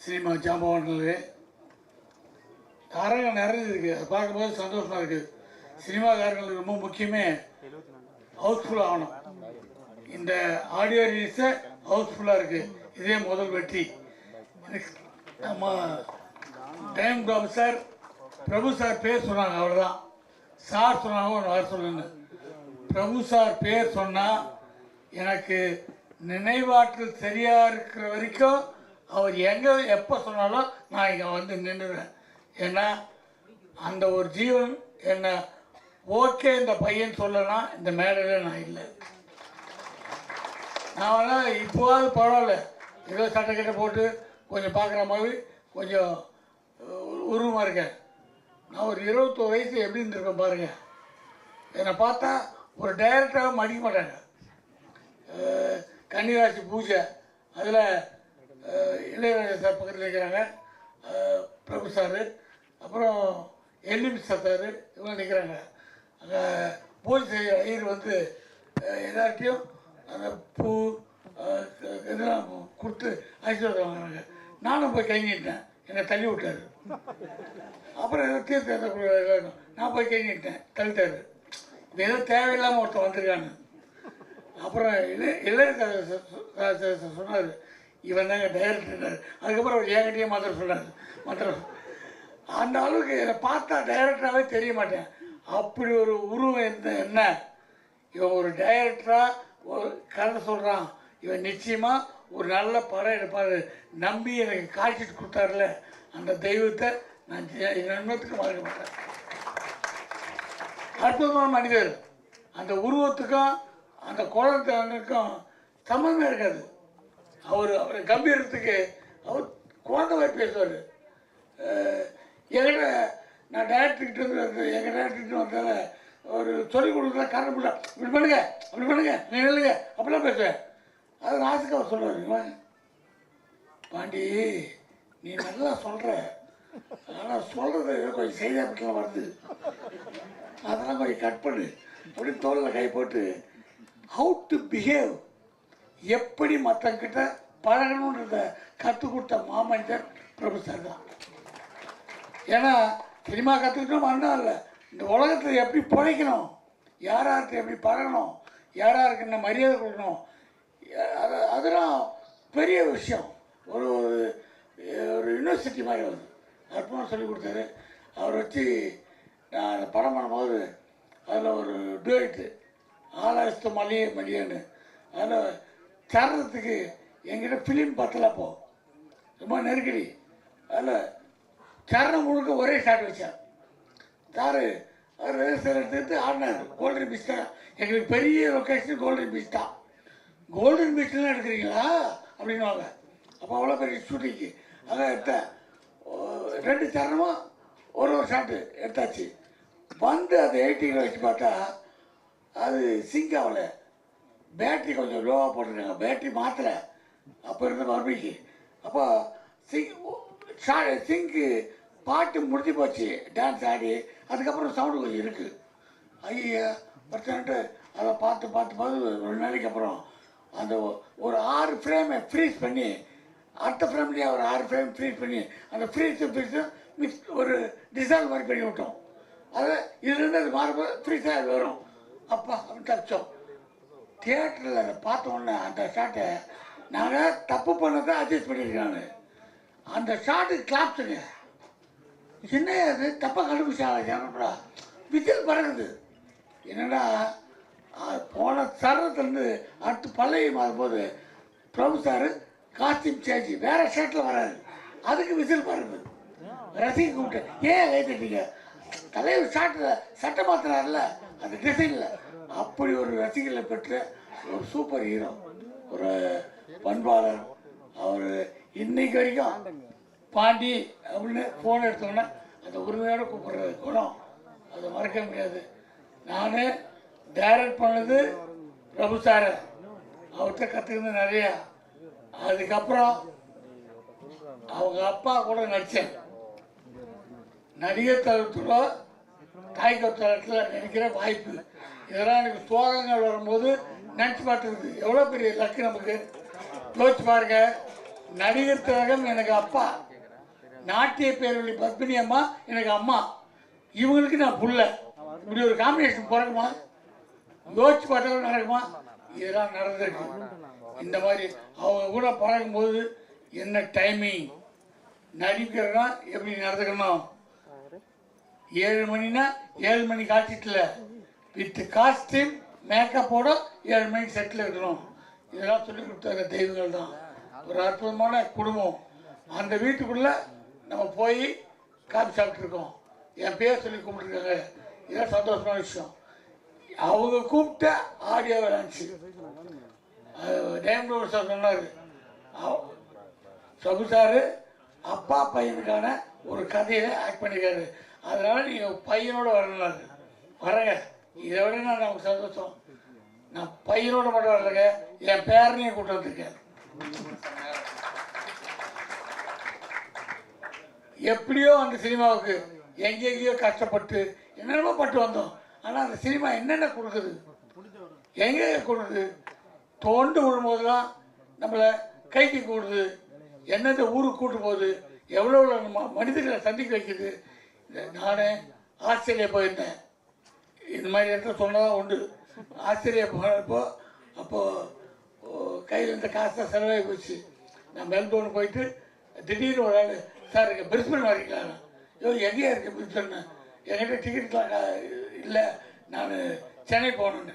Cinema இருக்கிற cinema ஜாம்பவான்களே அரங்கம் அதை பார்க்கும்போது சந்தோஷமாக இருக்குது சினிமாக்காரங்களுக்கு ரொம்ப முக்கியமே ஹவுஸ்ஃபுல் ஆகணும். இந்த ஆடியோ ரிலீஸை ஹவுஸ்ஃபுல்லாக இருக்குது இதே முதல் வெற்றி. நம்ம time Babu sir Prabhu sir பேர் சொன்னாங்க அவ்வளோதான் சார் சொன்னாங்க ஒன்று வர சொல்லுங்க பிரபு சார் பேர் சொன்னால் எனக்கு நினைவாற்றல் சரியாக இருக்கிற வரைக்கும் அவர் எங்கே எப்போ சொன்னாலும் நான் இங்கே வந்து நின்றுடுவேன் ஏன்னா அந்த ஒரு ஜீவன் என்ன ஓகே இந்த பையன் சொல்லலாம் இந்த மேடையில் நான் இல்லை. நான் வேணா இப்போவாது பரவாயில்ல. ஏதோ சட்டை போட்டு கொஞ்சம் பார்க்குற மாதிரி கொஞ்சம் உருவமாக இருக்கேன். நான் ஒரு இருபத்தோரு வயசு எப்படி இருந்திருக்கேன் பாருங்கள் என்னை பார்த்தா ஒரு டைரக்டராக மடிக்க மாட்டாங்க. கன்னிராசி பூஜை. அதில் இளையராஜா சார் பக்கத்தில் நிற்கிறாங்க பிரபு சார் அப்புறம் எல்லிபி சார் இவங்க நிற்கிறாங்க அந்த பூஜை செய்ய ஐயர் வந்து எல்லார்ட்டையும் அந்த பூ இதெல்லாம் கொடுத்து ஆசீர்வாதம் வாங்குறாங்க. நானும் போய் கை நீட்டேன் என்னை தள்ளி விட்டார். அப்புறம் ஏதோ தீர்த்தம் நான் போய் கை நீட்டேன் தள்ளிட்டாரு. இது ஏதோ தேவையில்லாமல் ஒருத்தன் வந்திருக்கான்னு அப்புறம் இல்லை இளையராஜா சொன்னார். இவன் தாங்க டைரக்டர் அதுக்கப்புறம் அவர் ஏகட்டியே மாத்திரம் சொன்னார். மாத்திரம். அந்த அளவுக்கு என்னை பார்த்தா டைரக்டராகவே தெரிய மாட்டேன். அப்படி ஒரு உருவம் என்ன என்ன? இவன் ஒரு டைரக்டராக ஒரு கதை சொல்கிறான் இவன் நிச்சயமாக ஒரு நல்ல படம் எடுப்பார். நம்பி எனக்கு காட்சிட்டு கொடுத்தாருல அந்த தெய்வத்தை நான் நன்மத்துக்கு மறக்க மாட்டேன். அற்புதமான மனிதர். அந்த உருவத்துக்கும் அந்த குழந்தைக்கும் சம்மந்தமே இருக்காது. அவர் அவர் கம்பீரத்துக்கு அவர் குழந்தை மாதிரி பேசுவார். எங்கிட்ட நான் டேரக்டர்கிட்ட வந்து எங்கள் டேரக்டர்கிட்ட வந்தால ஒரு சொல்லிக் கொடுக்குற காரணம் இல்லை இப்படி பண்ணுங்க அப்படி பண்ணுங்க நீ நில்லுங்க அப்படிலாம் பேசுவேன். அது ராசுக்கு அவர் சொல்லுவார் பாண்டி நீ நல்லா சொல்கிற ஆனால் சொல்கிறது கொஞ்சம் செய்தியாக பற்றிலாம் வருது. அதெல்லாம் கொஞ்சம் கட் பண்ணு. அப்படி தோலில் கை போட்டு ஹவு டு பிஹேவ் எப்படி மற்றங்கிட்ட பழகணுன்றத கற்றுக் கொடுத்த மாமனிதர் பிரபு சார் தான். ஏன்னா சினிமா கற்றுக்கிட்டோம் மறுநாள் இல்லை. இந்த உலகத்தில் எப்படி பிழைக்கணும்? யார் யார்கிட்ட எப்படி பழகணும்? யார் யாருக்கு என்ன மரியாதை கொடுக்கணும்? அது அதெல்லாம் பெரிய விஷயம். ஒரு ஒரு ஒரு யூனிவர்சிட்டி மாதிரி வருது. அற்புதம் சொல்லி கொடுத்தாரு. அவர் வச்சு நான் அந்த படம் பண்ணும்போது அதில் ஒரு டூயட்டு ஆலாயிரத்து மல்லிகை மல்லிகைன்னு. அதில் தர்றதுக்கு எங்கிட்ட ஃபிலிம் பத்தல போ. ரொம்ப நெருக்கடி. அதில் சரணம் முழுக்க ஒரே ஷாட் வச்சார். சாரு அவர் ரெஜிஸ்டர் எடுத்துட்டு ஆடினார். கோல்டன் பீச் தான். எங்களுக்கு பெரிய லொக்கேஷன் கோல்டன் பீச் தான். கோல்டன் பீச்லாம் எடுக்கிறீங்களா? அப்படின்னுவாங்க. அப்போ அவ்வளோ பெரிய ஷூட்டிங்கு அதான் எடுத்தேன். ரெண்டு சரணமும் ஒரு ஒரு ஷாட்டு எடுத்தாச்சு. வந்து அதை எயிட்டிங்கில் வச்சு பார்த்தா அது சிங்க் பேட்டரி கொஞ்சம் லோவாக போட்டிருக்காங்க. பேட்டரி மாற்றலை அப்போ இருந்த மறுபடிக்கு. அப்போ சிங் ஷா சிங்க்கு பாட்டு முடிஞ்சு போச்சு. டான்ஸ் ஆடி. அதுக்கப்புறம் சவுண்டு கொஞ்சம் இருக்குது ஐயா பர்சன்ட்டு அதை பார்த்து பார்த்து பார்த்து ஒரு நாளைக்கு அப்புறம் அந்த ஒரு ஆறு ஃப்ரேமை ஃப்ரீஸ் பண்ணி அடுத்த ஃப்ரேம்லேயே ஒரு ஆறு ஃப்ரேம் ஃப்ரீஸ் பண்ணி அந்த ஃப்ரீஸும் ஃப்ரீஸும் மிக்ஸ் ஒரு டிசைன் மாதிரி பண்ணி விட்டோம். அது இதுலேருந்து அது மாறும்போது ஃப்ரீஸாக அது வரும். அப்பா அப்படின்னு தச்சோம் தியேட்டரில் அதை பார்த்த உடனே அந்த ஷாட்டை நாங்கள் தப்பு பண்ணதை அட்ஜஸ்ட் பண்ணியிருக்காங்க. அந்த ஷாட்டு கிளாப்ஸுங்க என்ன அது? தப்பாக கண்டுபிடிச்சாங்க விசில் பறகுது என்னடா? போன சரத்துலேருந்து அடுத்து பழைய மாறும்போது பிரபு சார் காஸ்டியூம் சேஞ்ச் வேறு ஷர்ட்டில் வராது அதுக்கு விசில் பறக்குது. ரசிக கூப்பிட்டு ஏன் கை தட்டீங்க தலைவர் ஷாட்டில் சட்டை மாத்தினார்ல அந்த டிசைனில் அப்படி ஒரு ரசிகர்களை பெற்ற ஒரு சூப்பர் ஹீரோ ஒரு பண்பாளர். அவர் இன்னைக்கு வரைக்கும் பாண்டி அப்படின்னு ஃபோன் எடுத்தோன்னே அந்த உரிமையோடு கூப்பிடுற குணம். அதை மறக்க முடியாது. நான் டைரக்ட் பண்ணது பிரபு சாரை அவர்கிட்ட கற்றுக்கிறது நிறையா. அதுக்கப்புறம் அவங்க அப்பா கூட நடித்தேன் நடிகர் தளத்தில் தாய் தளத்தில் நினைக்கிற வாய்ப்பு. இதெல்லாம் எனக்கு சோகங்கள் வரும்போது நினச்சி பார்த்துருது எவ்வளோ பெரிய லக்கு நமக்கு? யோசிச்சு பாருங்க. நடிகர் திலகம் எனக்கு அப்பா. நாட்டிய பேரவழி பத்மினி அம்மா எனக்கு அம்மா. இவங்களுக்கு நான் புள்ள. இப்படி ஒரு காம்பினேஷன் பிறகுமா யோசிச்சு பார்த்தாலும் நடக்குமா? இதெல்லாம் நடந்திருக்கு. இந்த மாதிரி அவங்க கூட பழகும்போது என்ன டைமிங் நடிக்கிறதுனா எப்படி நடந்துக்கணும்? ஏழு மணினா ஏழு மணி காய்ச்சிட்டுல வித் காஸ்டியூம் மேக்கப்போட ஏழு மணிக்கு செட்டில் இருக்கணும். இதெல்லாம் சொல்லி கொடுத்தாங்க தெய்வங்கள் தான். ஒரு அற்புதமான குடும்பம். அந்த வீட்டுக்குள்ளே நம்ம போய் காபி சாப்பிட்ருக்கோம் என் பேர் சொல்லி கும்பிட்ருக்காங்க இதெல்லாம் சந்தோஷமான விஷயம். அவங்க கூப்பிட்ட ஆடியோ விளாண்டுச்சு டேம்லூர் சார் சொன்னார். சபு சார் அப்பா பையனுக்கான ஒரு கதையை ஆக்ட் பண்ணியிருக்காரு அதனால் நீங்கள் பையனோட வரணும்னாரு வரேங்க. இதை விட நான் நமக்கு சந்தோஷம். நான் பயிரோட மட்டும் வரலைங்க என் பேரனையும் கூட்டு வந்திருக்கேன். எப்படியோ அந்த சினிமாவுக்கு எங்கெங்கேயோ கஷ்டப்பட்டு என்னென்னமோ பட்டு வந்தோம். ஆனால் அந்த சினிமா என்னென்ன கொடுக்குது? எங்கே கொடுக்குது? தோண்டு விழும்போதெல்லாம் நம்மளை கைக்கு கூடுது. எந்தெந்த ஊருக்கு கூட்டு போகுது? எவ்வளோ எவ்வளோ ம- மனிதர்களை சந்திக்க வைக்குது? நானே ஆஸ்திரேலியா போயிருந்தேன். இது மாதிரி இடத்துல சொன்னதான் உண்டு. ஆஸ்திரேலியா போனப்போ அப்போது கையில் இருந்த காசு தான் செலவாகி போச்சு. நான் மெல்போர்ன் போயிட்டு திடீர்னு ஒரு ஆள் சார் இங்கே பிரிஸ்பன் வரீங்களா ஐயோ எங்கேயா இருக்கு? பிரிஸ்பன் என்கிட்ட டிக்கெட்லாம் இல்லை. நான் சென்னை போகணுன்னு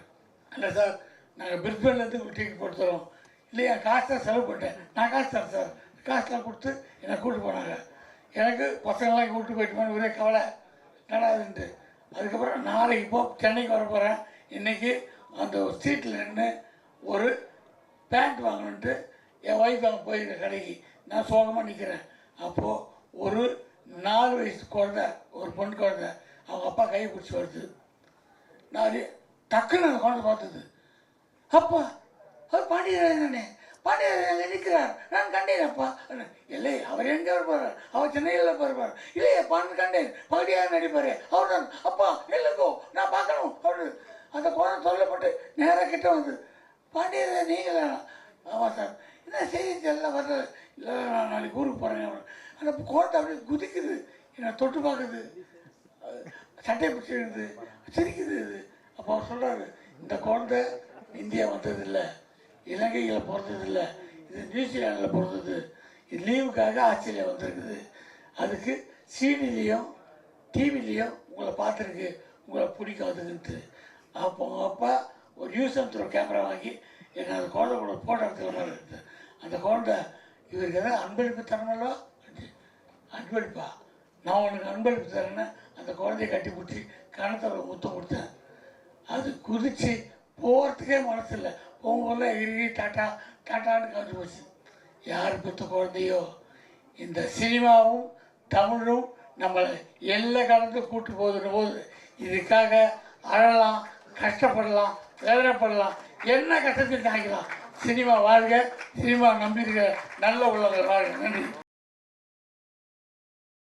இல்லை சார். நாங்கள் பிரிஸ்பன்லேருந்து உங்களுக்கு டிக்கெட் போட்டு தரோம். இல்லையா காசு தான் செலவு பண்ணிட்டேன். நான் காசு தரேன் சார். காசுலாம் கொடுத்து என்னை கூப்பிட்டு போனாங்க. எனக்கு பசங்களாம் கூப்பிட்டு போயிட்டு ஒரே கவலை. நடாதுன்ட்டு அதுக்கப்புறம் நாளைக்கு போ சென்னைக்கு வர போகிறேன் இன்றைக்கி அந்த சீட்டில் நின்று ஒரு பேண்ட் வாங்கணுன்ட்டு என் ஒய்ஃப் அங்கே போயிருக்க கடைக்கு. நான் சோகமாக நிற்கிறேன் அப்போது ஒரு நாலு வயசு குழந்தை ஒரு பொண்ணு குழந்தை அவங்க அப்பா கை பிடிச்சி வருது. நான் டக்குன்னு அந்த குழந்தை பார்த்தது. அப்பா அவர் பாண்டியராஜனே பாண்டியர் அங்கே நிற்கிறார் நான் கண்டேன் அப்பா. இல்லை அவர் எங்கே இருப்பார்? அவர் சென்னையில் இருப்பார் இல்லையே பாண்டு கண்டேன். பாண்டியார் நடிப்பார். அவர் தான். அப்பா இல்லைங்கோ நான் பார்க்கணும். அவரு அந்த குழந்தை சொல்லப்பட்டு நேராக கிட்ட வந்து பாண்டியர் நீங்கள் ஆமாம் சார். என்ன செய்தி? தெரியல வர்றது இல்லை நான் நாளைக்கு ஊருக்கு போகிறேன் அந்த குழந்தை அப்படியே குதிக்குது. என்னை தொட்டு பார்க்குது. சட்டை பிடிச்சிருக்குது சிரிக்குது இது. அப்போ அவர் சொல்கிறாரு இந்த குழந்தை இந்தியா வந்ததில்லை. இலங்கையில் பிறந்ததில்லை இது நியூசிலாண்டில் பிறந்தது இது லீவுக்காக ஆஸ்திரேலியா வந்திருக்குது. அதுக்கு சீனிலையும் டிவிலையும் உங்களை பார்த்துருக்கு உங்களை பிடிக்காதுன்ட்டு அப்போ உங்கள் அப்பா ஒரு நியூஸ் அண்ட் கேமரா வாங்கி எனக்கு அந்த குழந்தை கூட ஃபோட்டோ எடுத்துக்கிற மாதிரி இருக்குது அந்த குழந்தை இவருக்கு எதாவது அன்பளிப்பு தரணும்லோ? அன்பளிப்பா? நான் உனக்கு அன்பளிப்பு தரேன்னா அந்த குழந்தைய கட்டி பிடிச்சி கணத்தில் முத்தம் கொடுத்தேன். அது குதித்து போகிறதுக்கே மனசு இல்லை ஊரில் இறுகி டாட்டா டாட்டான்னு கலந்து போச்சு. யார் பெற்ற குழந்தையோ? இந்த சினிமாவும் தமிழும் நம்மளை எல்லை கலந்து கூட்டு போகுதுன்ற போது இதுக்காக அழலாம் கஷ்டப்படலாம் வேதனைப்படலாம் என்ன கஷ்டத்தையும் தாங்கிக்கலாம் சினிமா வாழ்க சினிமா நம்பியிருக்க நல்ல உள்ளவர்கள் வாழ்க. நன்றி.